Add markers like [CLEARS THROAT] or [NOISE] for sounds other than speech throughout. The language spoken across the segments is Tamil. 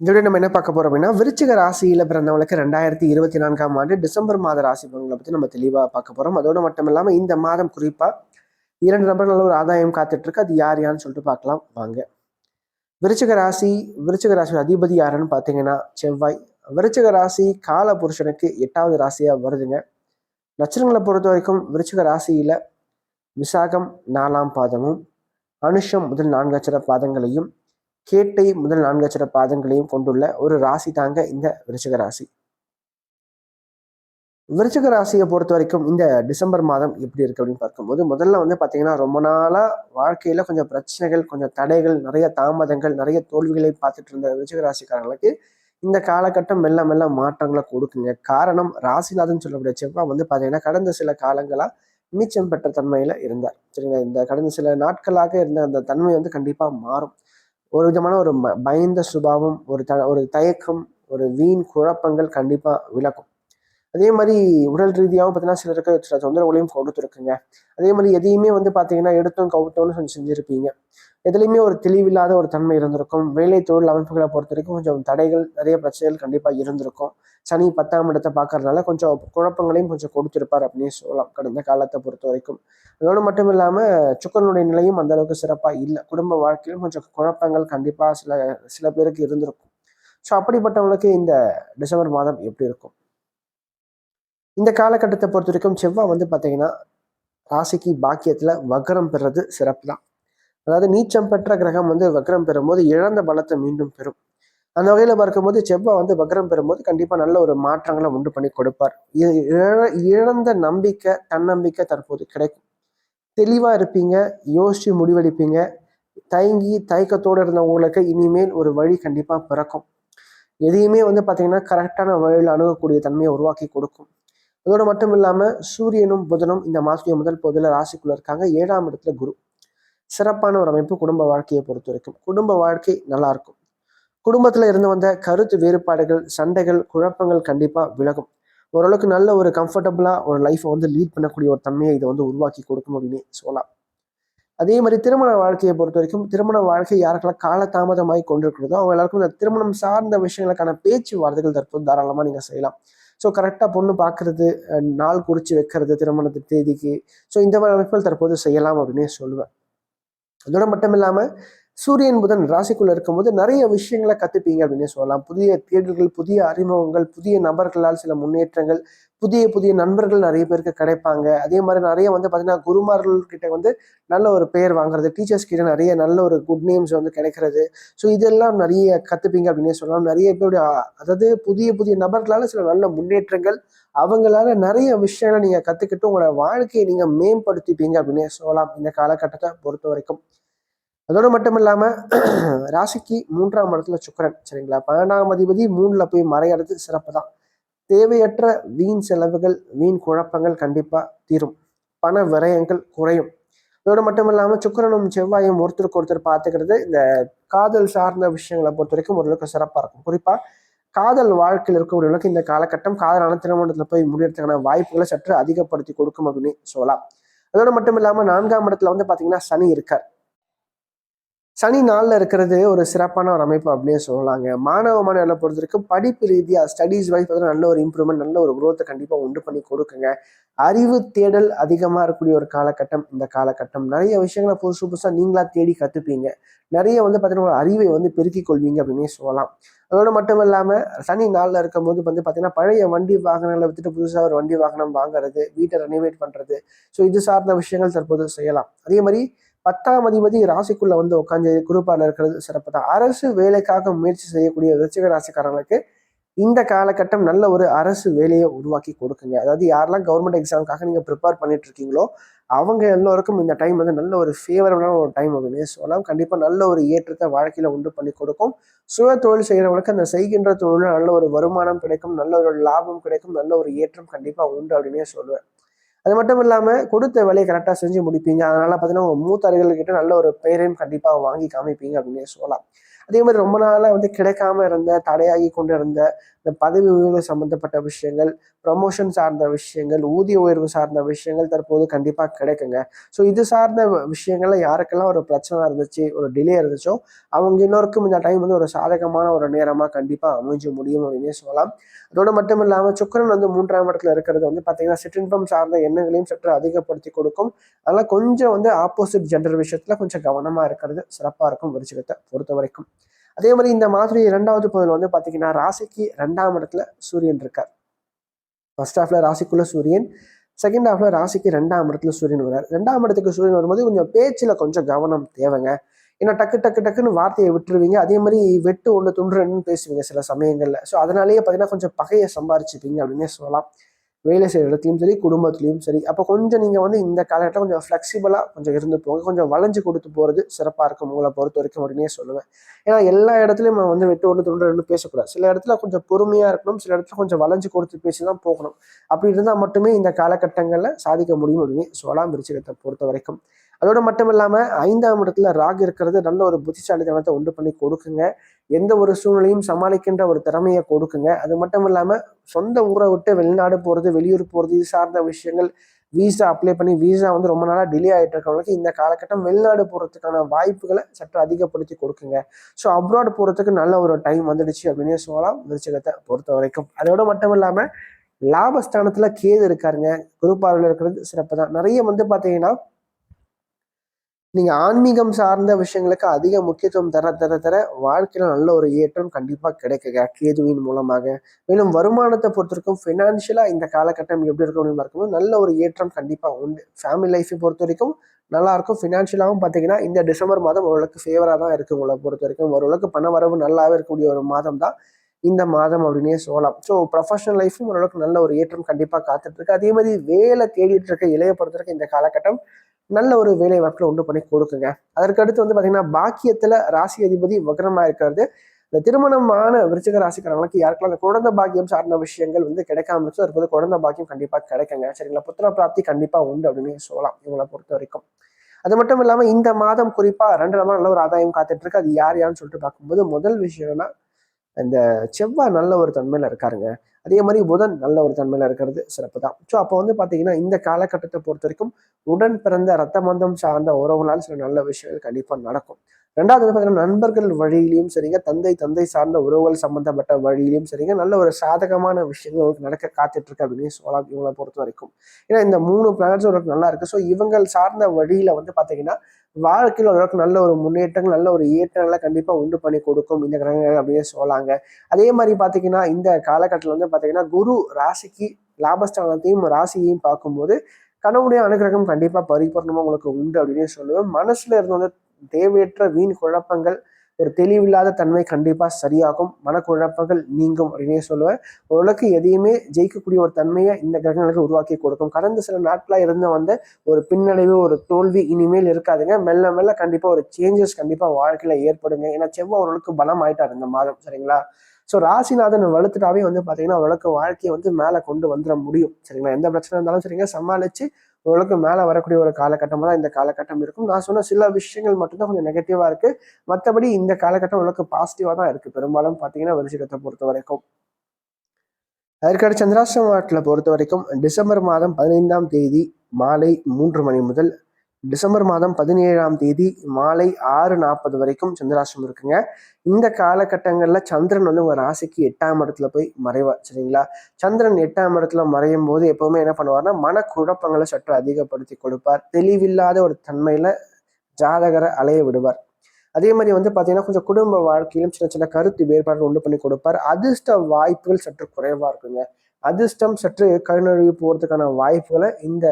இந்த நம்ம என்ன பார்க்க போறோம் அப்படின்னா விருச்சிக ராசியில பிறந்தவங்களுக்கு ரெண்டாயிரத்தி இருபத்தி நான்காம் ஆண்டு டிசம்பர் மாத ராசி பலன்களை பத்தி நம்ம தெளிவா பார்க்க போறோம். அதோடு மட்டும் இல்லாம இந்த மாதம் குறிப்பா இரண்டு நபர்கள் ஒரு ஆதாயம் காத்துட்டு இருக்கு அது யார் யாருன்னு சொல்லிட்டு பார்க்கலாம். வாங்க. விருச்சிக ராசி விருச்சிக ராசியோட அதிபதி யாருன்னு பார்த்தீங்கன்னா செவ்வாய். விருச்சிக ராசி கால புருஷனுக்கு எட்டாவது ராசியா வருதுங்க. நட்சத்திரங்களை பொறுத்த வரைக்கும் விருச்சிக ராசியில விசாகம் நாலாம் பாதமும் அனுஷம் முதல் நான்கு அச்சர பாதங்களையும் கேட்டை முதல் நான்கு அச்சர பாதங்களையும் கொண்டுள்ள ஒரு ராசி தாங்க இந்த விருச்சக ராசி. விருச்சக ராசியை பொறுத்த வரைக்கும் இந்த டிசம்பர் மாதம் எப்படி இருக்கு அப்படின்னு பார்க்கும்போது முதல்ல வந்து பார்த்தீங்கன்னா ரொம்ப நாளா வாழ்க்கையில கொஞ்சம் பிரச்சனைகள் கொஞ்சம் தடைகள் நிறைய தாமதங்கள் நிறைய தோல்விகளை பார்த்துட்டு இருந்த விருச்சக ராசிக்காரங்களுக்கு இந்த காலகட்டம் மெல்ல மெல்ல மாற்றங்களை கொடுக்குங்க. காரணம் ராசிநாதன் சொல்லக்கூடிய செவ்வாய் வந்து பார்த்தீங்கன்னா கடந்த சில காலங்களா மீச்சம் பெற்ற தன்மையில இருந்தார். சரிங்களா? இந்த கடந்த சில நாட்களாக இருந்த அந்த தன்மை வந்து கண்டிப்பா மாறும். ஒரு விதமான ஒரு பயந்த சுபாவம் ஒரு த ஒரு தயக்கம் ஒரு வீண் குழப்பங்கள் கண்டிப்பாக விளக்கும். அதே மாதிரி உடல் ரீதியாகவும் பார்த்தீங்கன்னா சிலருக்கு சில தொந்தரவுகளையும் கொடுத்துருக்குங்க அதே மாதிரி எதையுமே வந்து பார்த்தீங்கன்னா எடுத்தும் கவுத்தோம்னு கொஞ்சம் செஞ்சுருப்பீங்க. எதுலையுமே ஒரு தெளிவில்லாத ஒரு தன்மை இருந்திருக்கும். வேலை தொழில் அமைப்புகளை பொறுத்த வரைக்கும் கொஞ்சம் தடைகள் நிறைய பிரச்சனைகள் கண்டிப்பாக இருந்திருக்கும். சனி பத்தாம் இடத்தை பார்க்கறதுனால கொஞ்சம் குழப்பங்களையும் கொஞ்சம் கொடுத்துருப்பார் அப்படின்னு சொல்லலாம் கடந்த காலத்தை பொறுத்த வரைக்கும். அதோடு மட்டும் இல்லாமல் சுக்கரனுடைய நிலையும் அந்த அளவுக்கு சிறப்பாக இல்லை. குடும்ப வாழ்க்கையிலும் கொஞ்சம் குழப்பங்கள் கண்டிப்பாக சில சில பேருக்கு இருந்திருக்கும். ஸோ அப்படிப்பட்டவங்களுக்கு இந்த டிசம்பர் மாதம் எப்படி இருக்கும்? இந்த காலகட்டத்தை பொறுத்த வரைக்கும் செவ்வாய் வந்து பார்த்தீங்கன்னா ராசிக்கு பாக்கியத்தில் வக்கரம் பெறது சிறப்பு தான் அதாவது நீச்சம் பெற்ற கிரகம் வந்து வக்கரம் பெறும்போது இழந்த பலத்தை மீண்டும் பெறும். அந்த வகையில் பார்க்கும்போது செவ்வாய் வந்து வக்ரம் பெறும்போது கண்டிப்பாக நல்ல ஒரு மாற்றங்களை உண்டு பண்ணி கொடுப்பார். இழந்த நம்பிக்கை தன்னம்பிக்கை தற்போது கிடைக்கும். தெளிவாக இருப்பீங்க யோசிச்சு முடிவெடுப்பீங்க. தயங்கி தயக்கத்தோடு இருந்தவங்களுக்கு இனிமேல் ஒரு வழி கண்டிப்பாக பிறக்கும். எதையுமே வந்து பார்த்தீங்கன்னா கரெக்டான வழியில் அணுகக்கூடிய தன்மையை உருவாக்கி கொடுக்கும். அதோடு மட்டும் இல்லாமல் சூரியனும் புதனும் இந்த மாதத்துடைய முதல் பொதுல ராசிக்குள்ள இருக்காங்க. ஏழாம் இடத்துல குரு. சிறப்பான ஒரு அமைப்பு குடும்ப வாழ்க்கையை பொறுத்த வரைக்கும். குடும்ப வாழ்க்கை நல்லா இருக்கும். குடும்பத்துல இருந்து வந்த கருத்து வேறுபாடுகள் சண்டைகள் குழப்பங்கள் கண்டிப்பா விலகும். ஓரளவுக்கு நல்ல ஒரு கம்ஃபர்டபுளா ஒரு லைஃப்பை வந்து லீட் பண்ணக்கூடிய ஒரு தன்மையை இதை வந்து உருவாக்கி கொடுக்கும் அப்படின்னு சொல்லலாம். அதே மாதிரி திருமண வாழ்க்கையை பொறுத்த வரைக்கும் திருமண வாழ்க்கை யாருக்கெல்லாம் காலதாமதமாகி கொண்டிருக்கிறதோ அவங்க எல்லாருக்கும் இந்த திருமணம் சார்ந்த விஷயங்களுக்கான பேச்சுவார்த்தைகள் தற்போது தாராளமாக நீங்கள் செய்யலாம். ஸோ கரெக்டாக பொண்ணு பார்க்கறது நாள் குறித்து வைக்கிறது திருமணத்து தேதிக்கு. ஸோ இந்த மாதிரி அமைப்புகள் தற்போது செய்யலாம் அப்படின்னே சொல்லுவேன். அதோட மட்டும் இல்லாமல் சூரியன் புதன் ராசிக்குள்ள இருக்கும்போது நிறைய விஷயங்களை கத்துப்பீங்க அப்படின்னு சொல்லலாம். புதிய தேடல்கள் புதிய அறிமுகங்கள் புதிய நபர்களால் சில முன்னேற்றங்கள் புதிய புதிய நண்பர்கள் நிறைய பேருக்கு கிடைப்பாங்க. அதே மாதிரி நிறைய வந்து பார்த்தீங்கன்னா குருமார்கள் கிட்ட வந்து நல்ல ஒரு பெயர் வாங்குறது டீச்சர்ஸ் கிட்ட நிறைய நல்ல ஒரு குட் நேம்ஸ் வந்து கிடைக்கிறது. ஸோ இதெல்லாம் நிறைய கத்துப்பீங்க அப்படின்னே சொல்லலாம். நிறைய பேருடைய அதாவது புதிய புதிய நபர்களால சில நல்ல முன்னேற்றங்கள் அவங்களால நிறைய விஷயங்களை நீங்க கத்துக்கிட்டு உங்களோட வாழ்க்கையை நீங்க மேம்படுத்திப்பீங்க அப்படின்னே சொல்லலாம். இந்த காலகட்டத்தை பொறுத்த வரைக்கும். அதோடு மட்டும் இல்லாமல் [CLEARS THROAT] ராசிக்கு மூன்றாம் இடத்துல சுக்கரன் சரிங்களா? பன்னெண்டாம் அதிபதி மூணில் போய் மறையறது சிறப்பு தான் தேவையற்ற வீண் செலவுகள் வீண் குழப்பங்கள் கண்டிப்பாக தீரும். பண விரயங்கள் குறையும். அதோடு மட்டும் இல்லாமல் சுக்கரனும் செவ்வாயும் ஒருத்தருக்கு ஒருத்தர் பார்த்துக்கிறது இந்த காதல் சார்ந்த விஷயங்களை பொறுத்த வரைக்கும் ஓரளவுக்கு சிறப்பாக இருக்கும். குறிப்பாக காதல் வாழ்க்கையில் இருக்கக்கூடியவர்களுக்கு இந்த காலகட்டம் காதலான திருமணத்தில் போய் முடியறதுக்கான வாய்ப்புகளை சற்று அதிகப்படுத்தி கொடுக்கும் அப்படின்னு சொல்லலாம். அதோடு மட்டும் இல்லாமல் நான்காம் இடத்துல வந்து பார்த்தீங்கன்னா சனி இருக்கார். சனி நாளில் இருக்கிறது ஒரு சிறப்பான ஒரு அமைப்பு அப்படியே சொல்லலாங்க. மாணவ மாணவர்களை பொறுத்த வரைக்கும் படிப்பு ரீதியாக ஸ்டடீஸ் வைஸ் பார்த்தீங்கன்னா நல்ல ஒரு இம்ப்ரூவ்மெண்ட் நல்ல ஒரு குரோத்தை கண்டிப்பாக உண்டு பண்ணி கொடுக்குங்க. அறிவு தேடல் அதிகமாக இருக்கக்கூடிய ஒரு காலகட்டம் இந்த காலகட்டம். நிறைய விஷயங்களை புதுசு புதுசாக நீங்களா தேடி கற்றுப்பீங்க நிறைய வந்து பார்த்தீங்கன்னா ஒரு அறிவை வந்து பெருக்கிக் கொள்வீங்க அப்படின்னே சொல்லலாம். அதோடு மட்டும் இல்லாமல் சனி நாளில் இருக்கும் போது வந்து பார்த்தீங்கன்னா பழைய வண்டி வாகனங்களை விட்டுட்டு புதுசாக ஒரு வண்டி வாகனம் வாங்குறது வீட்டை ரெனிவேட் பண்ணுறது ஸோ இது சார்ந்த விஷயங்கள் தற்போது செய்யலாம். அதே மாதிரி பத்தாம் அதிபதி ராசிக்குள்ள வந்து உட்காந்து குரூப்பான இருக்கிறது சிறப்பு தான். அரசு வேலைக்காக முயற்சி செய்யக்கூடிய விருச்சிக ராசிக்காரங்களுக்கு இந்த காலகட்டம் நல்ல ஒரு அரசு வேலையை உருவாக்கி கொடுக்குங்க. அதாவது யாரெல்லாம் கவர்மெண்ட் எக்ஸாமுக்காக நீங்கள் ப்ரிப்பேர் பண்ணிட்டு இருக்கீங்களோ அவங்க எல்லோருக்கும் இந்த டைம் வந்து நல்ல ஒரு ஃபேவரபுளான ஒரு டைம் அப்படின்னு சொல்லலாம் கண்டிப்பாக நல்ல ஒரு ஏற்றத்தை வாழ்க்கையில் உண்டு பண்ணி கொடுக்கும். சுய தொழில் செய்கிறவங்களுக்கு அந்த செய்கின்ற தொழிலில் நல்ல ஒரு வருமானம் கிடைக்கும் நல்ல ஒரு லாபம் கிடைக்கும் நல்ல ஒரு ஏற்றம் கண்டிப்பாக உண்டு அப்படின்னே சொல்லுவேன். அது மட்டும் இல்லாமல் கொடுத்த வேலையை கரெக்டாக செஞ்சு முடிப்பீங்க. அதனால பார்த்தீங்கன்னா உங்கள் கிட்ட நல்ல ஒரு பெயரையும் கண்டிப்பாக வாங்கி காமிப்பீங்க அப்படின்னு சொல்லலாம். அதே மாதிரி ரொம்ப நாளாக வந்து கிடைக்காம இருந்த தடையாகி கொண்டு இருந்த இந்த பதவி உயர்வு சம்பந்தப்பட்ட விஷயங்கள் ப்ரமோஷன் சார்ந்த விஷயங்கள் ஊதிய உயர்வு சார்ந்த விஷயங்கள் தற்போது கண்டிப்பாக கிடைக்குங்க. ஸோ இது சார்ந்த விஷயங்கள்ல யாருக்கெல்லாம் ஒரு பிரச்சனை இருந்துச்சு ஒரு டிலே இருந்துச்சோ அவங்க இன்னொருக்கும் இந்த டைம் வந்து ஒரு சாதகமான ஒரு நேரமாக கண்டிப்பாக அமைஞ்சு முடியும் அப்படின்னே சொல்லலாம். அதோடு மட்டும் இல்லாமல் சுக்கரன் வந்து மூன்றாம் இடத்துல இருக்கிறது வந்து பார்த்தீங்கன்னா சிற்றின்பம் சார்ந்த எண்ணங்களையும் சற்று அதிகப்படுத்தி கொடுக்கும். அதனால் கொஞ்சம் வந்து ஆப்போசிட் ஜெண்டர் விஷயத்தில் கொஞ்சம் கவனமாக இருக்கிறது சிறப்பாக இருக்கும் விருச்சிகத்தை பொறுத்த வரைக்கும். அதே மாதிரி இந்த மாதிரி இரண்டாவது பகுதியில் வந்து பார்த்தீங்கன்னா ராசிக்கு ரெண்டாம் இடத்துல சூரியன் இருக்கார். ஃபர்ஸ்ட் ஹாஃப்ல ராசிக்குள்ள சூரியன் செகண்ட் ஹாஃப்ல ராசிக்கு ரெண்டாம் இடத்துல சூரியன் வர்றார். ரெண்டாம் இடத்துக்கு சூரியன் வரும்போது கொஞ்சம் பேச்சில் கொஞ்சம் கவனம் தேவைங்க. ஏன்னா டக்கு டக்கு டக்குன்னு வார்த்தையை விட்டுருவீங்க. அதே மாதிரி வெட்டு ஒன்று துண்டுன்னு பேசுவீங்க சில சமயங்களில். ஸோ அதனாலேயே பார்த்தீங்கன்னா கொஞ்சம் பகையை சம்பாரிச்சுப்பீங்க அப்படின்னே சொல்லலாம். வேலை செய்கிற இடத்துலையும் சரி குடும்பத்துலையும் சரி அப்போ கொஞ்சம் நீங்கள் வந்து இந்த காலகட்டம் கொஞ்சம் ஃப்ளெக்சிபிளாக கொஞ்சம் இருந்து போங்க. கொஞ்சம் வளைஞ்சு கொடுத்து போகிறது சிறப்பாக இருக்கும். உங்களை பொறுத்த வரைக்கும் அப்படின்னே சொல்லுவேன். ஏன்னா எல்லா இடத்துலையும் நம்ம வந்து வெட்டு ஒன்று தொண்டு ரெண்டு பேசக்கூடாது. சில இடத்துல கொஞ்சம் பொறுமையாக இருக்கணும். சில இடத்துல கொஞ்சம் வளைஞ்சு கொடுத்து பேசி தான் போகணும். அப்படி இருந்தால் மட்டுமே இந்த காலகட்டங்களில் சாதிக்க முடியும் அப்படின்னு சொல்லலாம் விருச்சிகத்தை பொறுத்த வரைக்கும். அதோட மட்டும் இல்லாமல் ஐந்தாம் இடத்துல ராக் இருக்கிறது நல்ல ஒரு புத்திசாலித்தனத்தை உண்டு பண்ணி கொடுக்குங்க. எந்த ஒரு சூழ்நிலையும் சமாளிக்கின்ற ஒரு திறமையை கொடுக்குங்க. அது மட்டும் இல்லாமல் சொந்த ஊரை விட்டு வெளிநாடு போகிறது வெளியூர் போகிறது இது சார்ந்த விஷயங்கள் வீசா அப்ளை பண்ணி வீசா வந்து ரொம்ப நாளாக டிலே ஆகிட்டு இருக்கவங்களுக்கு இந்த காலகட்டம் வெளிநாடு போகிறதுக்கான வாய்ப்புகளை சற்று அதிகப்படுத்தி கொடுக்குங்க. ஸோ அப்ராட் போகிறதுக்கு நல்ல ஒரு டைம் வந்துடுச்சு அப்படின்னே சொல்லலாம். விருச்சகத்தை பொறுத்த வரைக்கும். அதோட மட்டும் இல்லாமல் லாபஸ்தானத்தில் கேது இருக்காருங்க. குருப்பார்வையில் இருக்கிறது சிறப்பு தான் நிறைய வந்து பார்த்தீங்கன்னா நீங்கள் ஆன்மீகம் சார்ந்த விஷயங்களுக்கு அதிக முக்கியத்துவம் தர தர தர வாழ்க்கையில் நல்ல ஒரு ஏற்றம் கண்டிப்பாக கிடைக்குங்க. கேதுவின் மூலமாக. மேலும் வருமானத்தை பொறுத்தவரைக்கும் ஃபினான்ஷியலாக இந்த காலகட்டம் எப்படி இருக்கும் அப்படின்னு பார்க்கும்போது நல்ல ஒரு ஏற்றம் கண்டிப்பாக உண்டு. ஃபேமிலி லைஃப்பை பொறுத்த வரைக்கும் நல்லாயிருக்கும். ஃபினான்ஷியலாகவும் பார்த்தீங்கன்னா இந்த டிசம்பர் மாதம் ஓரளவுக்கு ஃபேவராக தான் இருக்குது உங்களை பொறுத்த வரைக்கும் ஓரளவுக்கு பண வரவு நல்லாவே இருக்கக்கூடிய ஒரு மாதம் தான் இந்த மாதம் அப்படின்னே சொல்லலாம். ஸோ ப்ரொஃபஷனல் லைஃப்பும் ஓரளவுக்கு நல்ல ஒரு ஏற்றம் கண்டிப்பாக காத்துட்ருக்கு அதே மாதிரி வேலை தேடிட்டு இருக்க இளைய பொறுத்தவரைக்கும் இந்த காலகட்டம் நல்ல ஒரு வேலை வாய்ப்பில் உண்டு பண்ணி கொடுக்குங்க. அதற்கு அடுத்து வந்து பார்த்தீங்கன்னா பாக்கியத்தில் ராசி அதிபதி வக்ரமாக இருக்கிறது. இந்த திருமணமான விருச்சிக ராசிக்காரங்களுக்கு யாருக்கெல்லாம் அந்த குழந்தை பாக்கியம் சார்ந்த விஷயங்கள் வந்து கிடைக்காம இருந்துச்சு தற்போது குழந்தை பாக்கியம் கண்டிப்பாக கிடைக்குங்க. சரிங்களா? புத்திர பிராப்தி கண்டிப்பாக உண்டு அப்படின்னு சொல்லலாம் இவங்களை பொறுத்த வரைக்கும். அது மட்டும் இல்லாமல் இந்த மாதம் குறிப்பாக ரெண்டு நாள் நல்ல ஒரு ஆதாயம் காத்துட்டு இருக்கு. அது யார் யாருன்னு சொல்லிட்டு பார்க்கும்போது முதல் விஷயம்னா இந்த செவ்வாய் நல்ல ஒரு தன்மையில் இருக்காருங்க. அதே மாதிரி புதன் நல்ல ஒரு தன்மையில் இருக்கிறது சிறப்பு தான் ஸோ அப்போ வந்து பார்த்தீங்கன்னா இந்த காலகட்டத்தை பொறுத்த வரைக்கும் உடன் பிறந்த ரத்த மந்தம் சார்ந்த உறவுகளால் சில நல்ல விஷயங்கள் கண்டிப்பாக நடக்கும். ரெண்டாவது வந்து பார்த்தீங்கன்னா நண்பர்கள் வழியிலையும் சரிங்க தந்தை தந்தை சார்ந்த உறவுகள் சம்பந்தப்பட்ட வழியிலையும் சரிங்க நல்ல ஒரு சாதகமான விஷயங்கள் நடக்க காத்துட்டு இருக்கு அப்படின்னு சொல்லலாம் இவங்களை பொறுத்த வரைக்கும். ஏன்னா இந்த மூணு பிளானட்ஸ் ஒரு நல்லா இருக்கு. ஸோ இவங்கள் சார்ந்த வழியில வந்து பார்த்தீங்கன்னா வாழ்க்கையில் ஓரளவுக்கு நல்ல ஒரு முன்னேற்றங்கள் நல்ல ஒரு ஏற்றங்களை கண்டிப்பாக உண்டு பண்ணி கொடுக்கும் இந்த கிரகங்கள் அப்படின்னு சொல்லாங்க. அதே மாதிரி பார்த்தீங்கன்னா இந்த காலகட்டத்தில் வந்து பார்த்தீங்கன்னா குரு ராசிக்கு லாபஸ்தானத்தையும் ராசியையும் பார்க்கும்போது கனவுடைய அனுகிரகம் கண்டிப்பாக பரிபூர்ணமாக உங்களுக்கு உண்டு அப்படின்னு சொல்லுவேன். மனசுல இருந்து வந்து தேவையற்ற வீண் குழப்பங்கள் ஒரு தெளிவில்லாத தன்மை கண்டிப்பாக சரியாகும். மனக்குழப்பங்கள் நீங்கும் அப்படின்னே சொல்லுவேன். ஓரளவுக்கு எதையுமே ஜெயிக்கக்கூடிய ஒரு தன்மையை இந்த கிரகங்களுக்கு உருவாக்கி கொடுக்கும். கடந்த சில நாட்களாக இருந்த வந்த ஒரு பின்னடைவு ஒரு தோல்வி இனிமேல் இருக்காதுங்க. மெல்ல மெல்ல கண்டிப்பாக ஒரு சேஞ்சஸ் கண்டிப்பாக வாழ்க்கையில் ஏற்படுங்க. ஏன்னா செவ்வாய் ஓரளவுக்கு பலம் ஆயிட்டார் இந்த மாதம். சரிங்களா? ஸோ ராசிநாதன் வளர்த்துட்டாவே வந்து பார்த்தீங்கன்னா ஓரளவுக்கு வாழ்க்கையை வந்து மேலே கொண்டு வந்துட முடியும். சரிங்களா? எந்த பிரச்சனை இருந்தாலும் சரிங்க. சமாளித்து ஓரளவுக்கு மேலே வரக்கூடிய ஒரு காலகட்டமாக தான் இந்த காலகட்டம் இருக்கும். நான் சொன்ன சில விஷயங்கள் மட்டும்தான் கொஞ்சம் நெகட்டிவாக இருக்குது மற்றபடி இந்த காலகட்டம் ஓரளவுக்கு பாசிட்டிவாக தான் இருக்குது பெரும்பாலும் பார்த்தீங்கன்னா விருச்சிகத்தை பொறுத்த வரைக்கும். அதற்கடுத்து சந்திராசிரமத்தில் பொறுத்த வரைக்கும் டிசம்பர் மாதம் பதினைந்தாம் தேதி மாலை மூன்று மணி முதல் டிசம்பர் மாதம் பதினேழாம் தேதி மாலை ஆறு நாற்பது வரைக்கும் சந்திராசிரம் இருக்குங்க. இந்த காலகட்டங்களில் சந்திரன் வந்து ஒரு ராசிக்கு எட்டாம் இடத்துல போய் மறைவார் சரிங்களா? சந்திரன் எட்டாம் இடத்துல மறையும் போது எப்பவுமே என்ன பண்ணுவார்னா மனக்குழப்பங்களை சற்று அதிகப்படுத்தி கொடுப்பார். தெளிவில்லாத ஒரு தன்மையில ஜாதகரை அலைய விடுவார். அதே மாதிரி வந்து பார்த்தீங்கன்னா கொஞ்சம் குடும்ப வாழ்க்கையிலும் சின்ன சின்ன கருத்து வேறுபாடு உண்டு பண்ணி கொடுப்பார். அதிர்ஷ்ட வாய்ப்புகள் சற்று குறைவாக இருக்குங்க. அதிர்ஷ்டம் சற்று கழுநழுவி போகிறதுக்கான வாய்ப்புகளை இந்த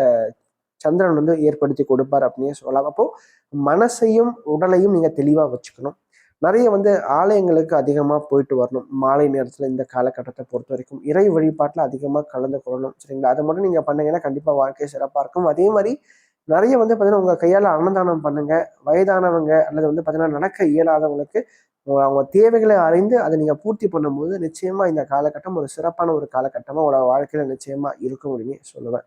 சந்திரன் வந்து ஏற்படுத்தி கொடுப்பார் அப்படின்னு சொல்லலாம். அப்போ மனசையும் உடலையும் நீங்க தெளிவா வச்சுக்கணும். நிறைய வந்து ஆலயங்களுக்கு அதிகமாக போயிட்டு வரணும். மாலை நேரத்தில் இந்த காலகட்டத்தை பொறுத்த வரைக்கும். இறை வழிபாட்டில் அதிகமாக கலந்து கொள்ளணும். சரிங்களா? அதை மட்டும் நீங்கள் பண்ணீங்கன்னா கண்டிப்பாக வாழ்க்கை சிறப்பாக இருக்கும். அதே மாதிரி நிறைய வந்து பார்த்தீங்கன்னா உங்கள் கையால் அன்னதானம் பண்ணுங்க. வயதானவங்க அல்லது வந்து பார்த்தீங்கன்னா நடக்க இயலாதவங்களுக்கு அவங்க தேவைகளை அறிந்து அதை நீங்கள் பூர்த்தி பண்ணும்போது நிச்சயமாக இந்த காலகட்டம் ஒரு சிறப்பான ஒரு காலகட்டமாக உங்களோட வாழ்க்கையில் நிச்சயமாக இருக்கும் அப்படின்னு சொல்லுவேன்.